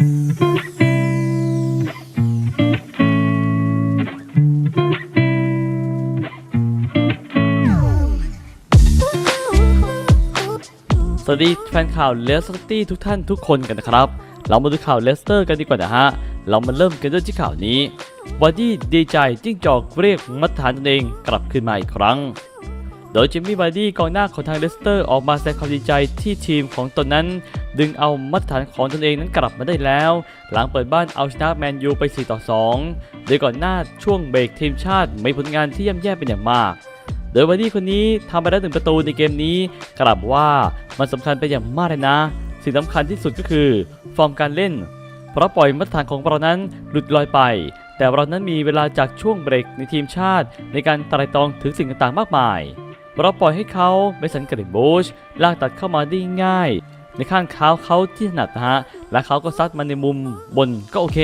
สวัสดีแฟนข่าวเลสเตอร์ตี้ทุกท่านทุกคนกันนะครับ เรามาดูข่าวเลสเตอร์กันดีกว่านะฮะ เรามาเริ่มกันด้วยที่ข่าวนี้วาร์ดี้ดีใจจิ้งจอกเรียกมาตรฐานตนเองกลับขึ้นมาอีกครั้ง โดยจิมมี่วาร์ดี้กองหน้าของทางเลสเตอร์ออกมาแสดงความดีใจที่ทีมของตนนั้น ดึงเอามาตรฐานของตนเองนั้นกลับมาได้แล้ว หลังเปิดบ้านเอาชนะแมนยูไป 4 ต่อ 2 โดยก่อนหน้าช่วงเบรกทีมชาติมีผลงานที่ย่ำแย่เป็นอย่างมาก โดยวาร์ดี้คนนี้ทำไปได้หนึ่งประตูในเกมนี้กลับว่ามันสำคัญไปอย่างมากเลยนะ สิ่งสำคัญที่สุดก็คือ ฟอร์มการเล่น เพราะปล่อยมาตรฐานของเรานั้นหลุดลอยไปแต่เรานั้นมีเวลาจากช่วงเบรกในทีมชาติในการไตรตรองถึงสิ่งต่างๆ มากมาย เราปล่อยให้เขาเมสันเกรนบูชลากตัดเข้ามาได้ง่าย ในข้างเท้าเขาที่ถนัดนะฮะ และเขาก็ซัดมันในมุมบนก็โอเค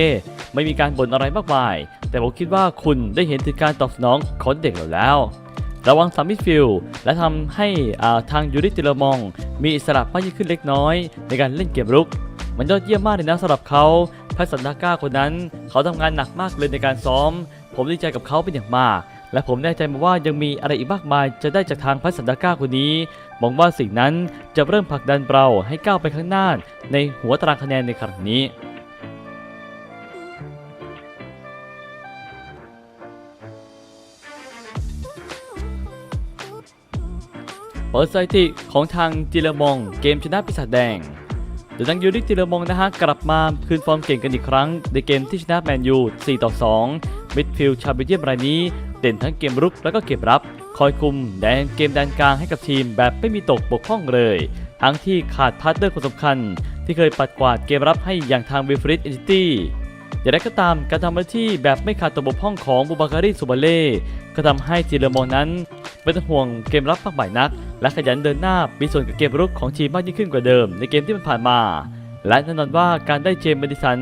ไม่มีการบ่นอะไรมากมาย แต่ผมคิดว่าคุณได้เห็นถึงการตอบสนองของเด็กเราแล้วระวังสามมิดฟิลและทำให้ทางยูริติเลมอง มีอิสระมากยิ่งขึ้นเล็กน้อย ในการเล่นเกมรุก มันยอดเยี่ยมมากเลยนะสำหรับเขาพัสันดาก้าคนนั้น เขาทำงานหนักมากเลยในการซ้อม ผมดีใจกับเขาเป็นอย่างมาก และผมแน่ใจมาว่ายังมีอะไรอีกมากมายจะได้จากทางพัสันดาก้าคนนี้หวังว่าสิ่งนั้นจะเริ่มผลักดันเราให้ก้าวไปข้างหน้าในหัวตารางคะแนนในครั้งนี้เปิดสถิติของทางจิเลมองเกมชนะปีศาจแดงโดยทางยูริจิเลมองนะฮะกลับมาคืนฟอร์มเก่งกันอีกครั้ง ในเกมที่ชนะแมนยู 4 ต่อ 2 มิดฟิลด์ชาวเบลเยียมรายนี้เด่นทั้งเกมรุกและก็เกมรับ คอยคุมแดนเกมแดนกลางให้กับทีมแบบไม่มีตกบกพร่องเลย ทั้งที่ขาดพาร์ทเนอร์คนสำคัญ ที่เคยปัดกวาดเกมรับให้อย่างทางวิฟริดเอนติตี้อย่างไรก็ตามการทำหน้าที่แบบไม่ขาดตกบกพร่องของบูบาการีสุบาเล่ก็ทำให้จิเลมองนั้นไม่ต้องห่วงเกมรับมากมายนัก และขยันเดินหน้ามีส่วนกับเกมรุกของทีมมากยิ่งขึ้นกว่าเดิมในเกมที่มันผ่านมา และแน่นอนว่าการได้เจมส์เมดิสัน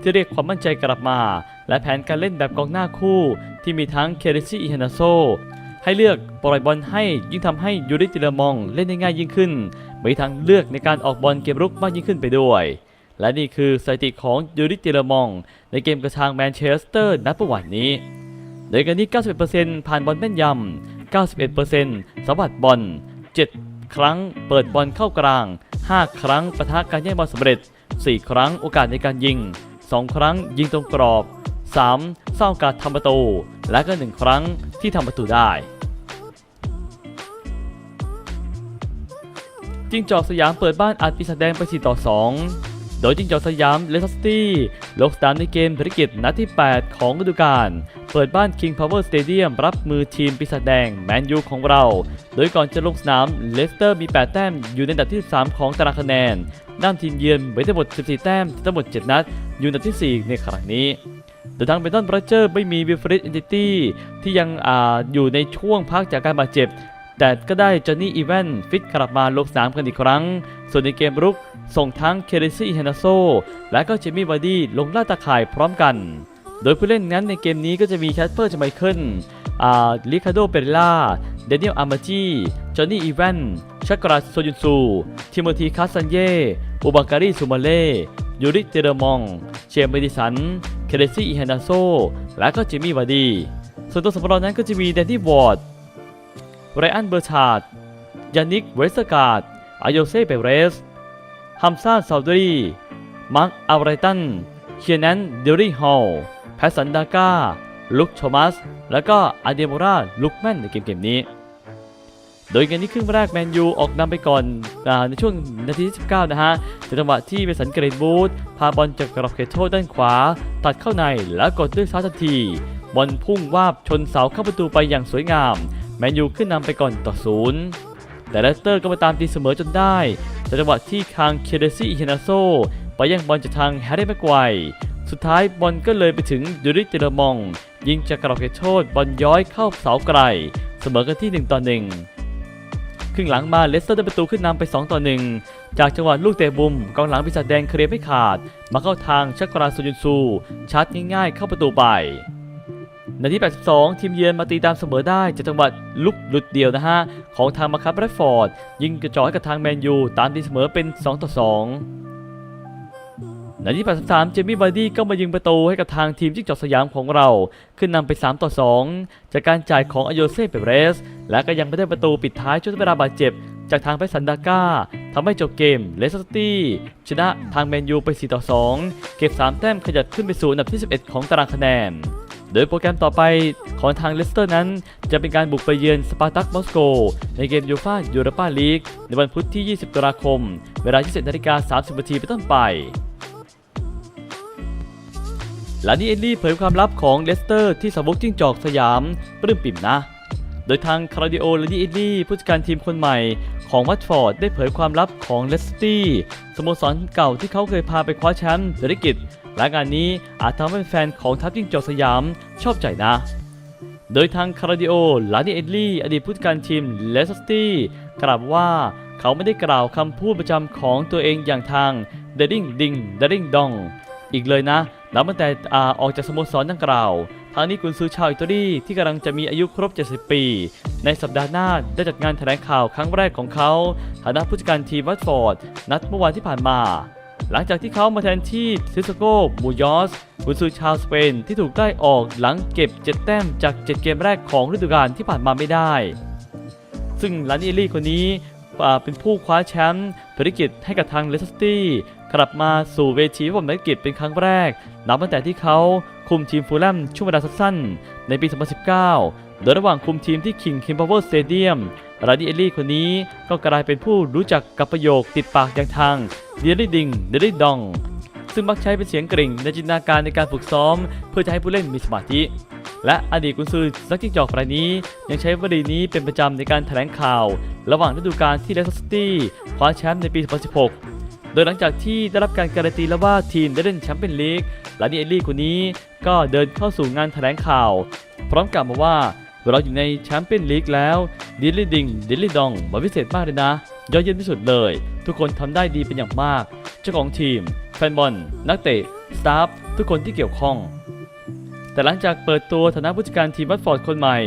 ที่เรียกความมั่นใจกลับมา และแผนการเล่นแบบกองหน้าคู่ ที่มีทั้งเคเรซี่อิฮานาโซให้เลือกปล่อยบอลให้ยิ่งทำให้ยูริติเลมองเล่นได้ง่ายยิ่งขึ้น มีทางเลือกในการออกบอลเกมรุกมากยิ่งขึ้นไปด้วย และนี่คือสถิติของยูริติเลมอง ในเกมกระทางแมนเชสเตอร์นัดประวัตินี้ โดยกันที่ 91%ผ่านบอลแม่นยำ91%สัมผัสบอล 7 ครั้งเปิดบอลเข้ากลาง 5 ครั้งปะทะการแย่งบอลสำเร็จ 4 ครั้งโอกาสในการยิง 2 ครั้งยิงตรงกรอบ 3. สร้างโอกาสทำประตู และก็ 1 ครั้งที่ทำประตูได้จิงจอกสยามเปิดบ้านอัดปีศาจแดงไป 4 ต่อ 2 โดยจิงจอกสยามเลสเตอร์ตี้ลงสนามในเกมภารกิจนัดที่ 8 ของฤดูกาล เปิดบ้าน King Power Stadium รับมือทีมปีศาจแดงแมนยูของเรา โดยก่อนจะลงสนามเลสเตอร์มี 8 แต้มอยู่ในอันดับที่13ของตารางคะแนน ด้านทีมเยือนมีทั้งหมด 14 แต้มทั้งหมด 7 นัด อยู่อันดับที่ 4 ในครั้งนี้โดยทางเบนตันบรัเจอร์ไม่มีวิลฟริดเอนติตี้ที่ยังออยู่ในช่วงพักจากการบาดเจ็บ แต่ก็ได้จอห์นนี่อีแวนฟิตกลับมาลงสนามกันอีกครั้ง ส่วนในเกมรุกส่งทั้งเคเรซี่เฮนาโซและก็เจมี่วาร์ดี้ลงล่าตาข่ายพร้อมกัน โดยผู้เล่นนั้นในเกมนี้ก็จะมีแคสเปอร์จไมเคิลอ่าลิคาโดเปเรล่า เดนิเอลอามาจีจอห์นนี่อีแวนชักราโซยุนซู ทิโมธีคาสันเย่บูบังการีซูมาเล่ยูริเตเรมอง เชมเมดิสัน เคเรซี่เฮนาโซ และก็เจมี่วาร์ดี ส่วนตัวสำรองนั้นก็จะมีแดนนี่วอร์ด ไรอันเบอร์ชาร์ด ยานิกเวสการ์ดอายโยเซ่เปเรส ฮัมซาซาวดรี มาร์คอัลไรตัน เคียนันเดอรี่ฮอลล์ สซันดาก้าลุคโทมัส แล้วก็อาเดโมราลุกแมนในเกมเกมนี้ โดยเกมนี้ครึ่งแรกแมนยูออกนำไปก่อนอในช่วงนาทีที่ 19 นะฮะจังหวะที่เบสันเกรนบูธพาบอลจากกรอบเขตโทษด้านขวา ตัดเข้าในแล้วกดด้วยซ้ายทันทีบอลพุ่งวาบชนเสาเข้าประตูไปอย่างสวยงาม แมนยูขึ้นนำไปก่อนต่อศูนย์แต่เลสเตอร์ก็มาตามตีเสมอจนได้จังหวะที่คางเคเดซี่อิเฮนาโซไปย่งบอลจากทางแฮร์รี่แม็กไกว สุดท้ายบอลก็เลยไปถึงยูริเตเลมอง ยิงจากกรอบเขตโทษบอลย้อยเข้าเสาไกล เสมอกันที่ 1 ต่อ 1 ครึ่งหลังมาเลสเตอร์ได้ประตูขึ้นนำไป 2 ต่อ 1 จากจังหวะลูกเตะบุมกองหลังปีศาจแดงเคลียร์ไม่ขาด มาเข้าทางชักราสุยุนซูชาร์จง่ายๆ เข้าประตูไปนาที 82 ทีมเยือนมาตีตามเสมอได้จากจังหวะลุกหลุดเดียวนะฮะ ของทางมาคับแรดฟอร์ด ยิงกระจอกให้กับทางแมนยู ตามตีเสมอเป็น 2 ต่อ 2 นาที83 เจมี่บาร์ดี้ก็มายิงประตูให้กับทางทีมจิ้งจอกสยามของเรา ขึ้นนำไป 3 ต่อ 2 จากการจ่ายของอโยเซ่เปเรส และก็ยังไม่ได้ประตูปิดท้ายช่วงเวลาบาดเจ็บ จากทางไปสันดาก้าทำให้จบเกมเลสเตอร์ตี้ชนะทางแมนยูไป 4 ต่อ 2 เก็บ 3 แต้มขยับขึ้นไปสู่อันดับที่ 11 ของตารางคะแนน โดยโปรแกรมต่อไปของทางเลสเตอร์นั้น จะเป็นการบุกไปเยือนสปาร์ตักมอสโก ในเกมยูฟ่ายูโรปาลีกในวันพุธที่ 20 ตุลาคม เวลา20นาฬิกา30นาทีเป็นต้นไป ลานี่เอลลี่เผยความลับของเลสเตอร์ที่สาวกจิ้งจอกสยามปลื้มปิ่มนะ โดยทางคาราดิโอลานี่เอลลี่ผู้จัดการทีมคนใหม่ของวัตฟอร์ดได้เผยความลับของเลสตี้สโมสรเก่าที่เขาเคยพาไปคว้าแชมป์เศรษฐกิจและงานนี้อาจทำให้แฟนของทัพจิ้งจอกสยามชอบใจนะ โดยทางคาราดิโอลานี่เอลลี่อดีตผู้จัดการทีมเลสตี้กล่าวว่าเขาไม่ได้กล่าวคำพูดประจำของตัวเองอย่างทางเดดิ้งดิงเดดิ้งดองอีกเลยนะ นับตั้งแต่อาออกจากสโมสรดังกล่าว ทางนี้กุนซือชาวอิตาลีที่กำลังจะมีอายุครบ 70 ปี ในสัปดาห์หน้าได้จัดงานแถลงข่าวครั้งแรกของเขาฐานะผู้จัดการทีมวัตฟอร์ด นัดเมื่อวานที่ผ่านมา หลังจากที่เขามาแทนที่ซิสโกมูยอสกุนซือชาวสเปนที่ถูกได้ออกหลังเก็บ 7 แต้มจาก 7 เกมแรกของฤดูกาลที่ผ่านมาไม่ได้ ซึ่งลานิเอลลี่คนนี้เป็นผู้คว้าแชมป์ภารกิจให้กับทางเลสเตอร์ตี้ กลับมาสู่เวทีฟุตบอลภารกิจเป็นครั้งแรก นับตั้งแต่ที่เขาคุมทีมฟูลแลมช่วงเวลาสั้นๆในปี 2019 โดยระหว่างคุมทีมที่ King King Power Stadium ลานิเอลลี่คนนี้ก็กลายเป็นผู้รู้จักกับประโยคติดปากอย่างทางเดลิดิงเดลิดอง ซึ่งมักใช้เป็นเสียงกริ่งในจินตนาการในการฝึกซ้อม เพื่อจะให้ผู้เล่นมีสมาธิและอดีตกุนซือนักจิ้งจอกรายนี้ ยังใช้วลีนี้เป็นประจำในการแถลงข่าว ระหว่างฤดูกาลที่เลสเตอร์ซิตี้คว้าแชมป์ในปี 2016 โดยหลังจากที่ได้รับการการันตีแล้วว่าทีมได้เล่นแชมเปี้ยนลีกลานิเอลลี่คนนี้ก็เดินเข้าสู่งานแถลงข่าว พร้อมกับมาว่าเราอยู่ในแชมเปี้ยนลีกแล้วดิลลี่ดิงดิลลี่ดองมันพิเศษมากเลยนะ ยอดเยี่ยมที่สุดเลย ทุกคนทำได้ดีเป็นอย่างมาก เจ้าของทีม แฟนบอล นักเตะ สตาฟ ทุกคนที่เกี่ยวข้อง แต่หลังจากเปิดตัวฐานะผู้จัดการทีมวัตฟอร์ดคนใหม่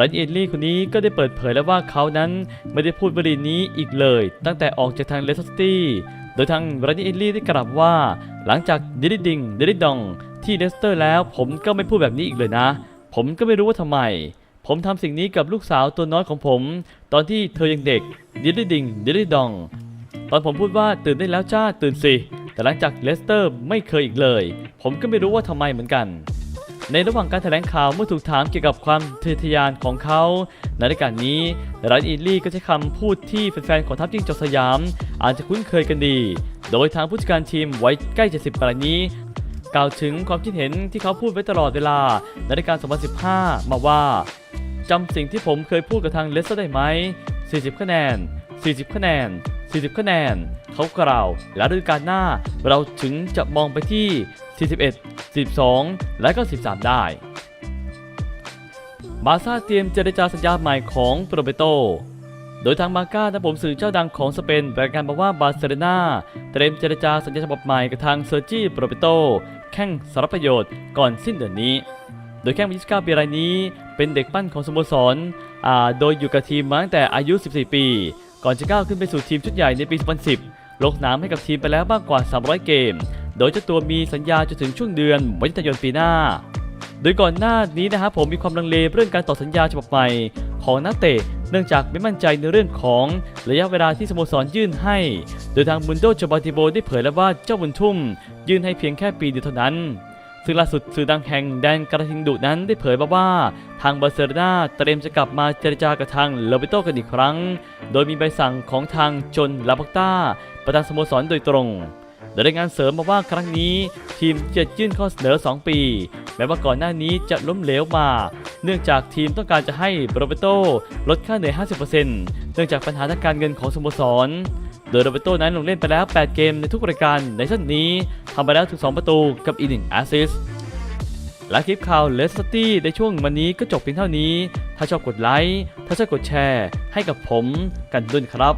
รันเอลลี่คนนี้ก็ได้เปิดเผยแล้วว่าเขานั้นไม่ได้พูดวลีนี้อีกเลย ตั้งแต่ออกจากทางเลสเตอร์ตี้ โดยทางรันเอลลี่ได้กล่าวว่า หลังจากดิลิดิงดิลิดองที่เลสเตอร์แล้วผมก็ไม่พูดแบบนี้อีกเลยนะ ผมก็ไม่รู้ว่าทำไม ผมทำสิ่งนี้กับลูกสาวตัวน้อยของผม ตอนที่เธอยังเด็กดิลิดิงดิลิดองตอนผมพูดว่าตื่นได้แล้วจ้าตื่นสิแต่หลังจากเลสเตอร์ไม่เคยอีกเลย ผมก็ไม่รู้ว่าทำไมเหมือนกัน ในระหว่างการแถลงข่าวเมื่อถูกถามเกี่ยวกับความทะเยอทะยานของเขาในรายการนี้รันอินลี่ก็ใช้คำพูดที่แฟนๆของทัพจิ้งจอกสยาม อาจจะคุ้นเคยกันดี โดยทางผู้จัดการทีมไวัยใกล้ 70ปีนี้ กล่าวถึงความคิดเห็นที่เขาพูดไว้ตลอดเวลาในรายการ 2015 มาว่าจำสิ่งที่ผมเคยพูดกับทางเลสเตอร์ได้ไหม 40 คะแนน 40 คะแนน 40 คะแนนเขากล่าว และฤดูกาลหน้า เราถึงจะมองไปที่ 41 42และก็ 13 ได้บาซ่าเตรียมเจรจาสัญญาใหม่ของโปรเบโต โดยทางมาก้าและผมสื่อเจ้าดังของสเปนรายงานมาว่าบาร์เซโลนาเตรียมเจรจาสัญญาฉบับใหม่กับทางเซอร์จีโปรเบโต แข่งสารประโยชน์ก่อนสิ้นเดือนนี้ โดยแข้งวัย29ปีรายนี้เป็นเด็กปั้นของสโมสรอ่าโดยอยู่กับทีมมาตั้งแต่อายุ 14 ปี ก่อนจะก้าวขึ้นไปสู่ทีมชุดใหญ่ในปี 2010 ลงสนามให้กับทีมไปแล้วมากกว่า 300 เกม โดยเจ้าตัวมีสัญญาจนถึงช่วงเดือนมิถุนายนปีหน้า โดยก่อนหน้านี้นะครับผมมีความลังเลเรื่องการต่อสัญญาฉบับใหม่ของนักเตะเนื่องจากไม่มั่นใจในเรื่องของระยะเวลาที่สโมสรยื่นให้ โดยทางมุนโดจบาติโบได้เผยแล้วว่าเจ้าบุญทุ่ม ยื่นให้เพียงแค่ปีเดียวเท่านั้น ซึ่งล่าสุดสื่อดังแห่งแดนกระทิงดุนั้นได้เผยมาว่าทางบาร์เซโลนาเตรียมจะกลับมาเจรจากับทางโรเบโตกันอีกครั้ง โดยมีใบสั่งของทางจนลาบักต้าประธานสโมสรโดยตรงโดยรายงานเสริมมาว่าครั้งนี้ ทีมจะยื่นข้อเสนอ 2 ปี แม้ว่าก่อนหน้านี้จะล้มเหลวมา เนื่องจากทีมต้องการจะให้โรเบโตลดค่าเหนื่อย 50%เนื่องจากปัญหาทางการเงินของสโมสร โดยโรเบโตนั้นลงเล่นไปแล้ว 8 เกมในทุกรายการในชั้นนี้ทำไปแล้วถึง 2 ประตูกับอีกหนึ่งแอสซิสและคลิปข่าวเลสตี้ในช่วงวันนี้ก็จบเพียงเท่านี้ ถ้าชอบกดไลค์ ถ้าชอบกดแชร์ ให้กับผมกันด้วยครับ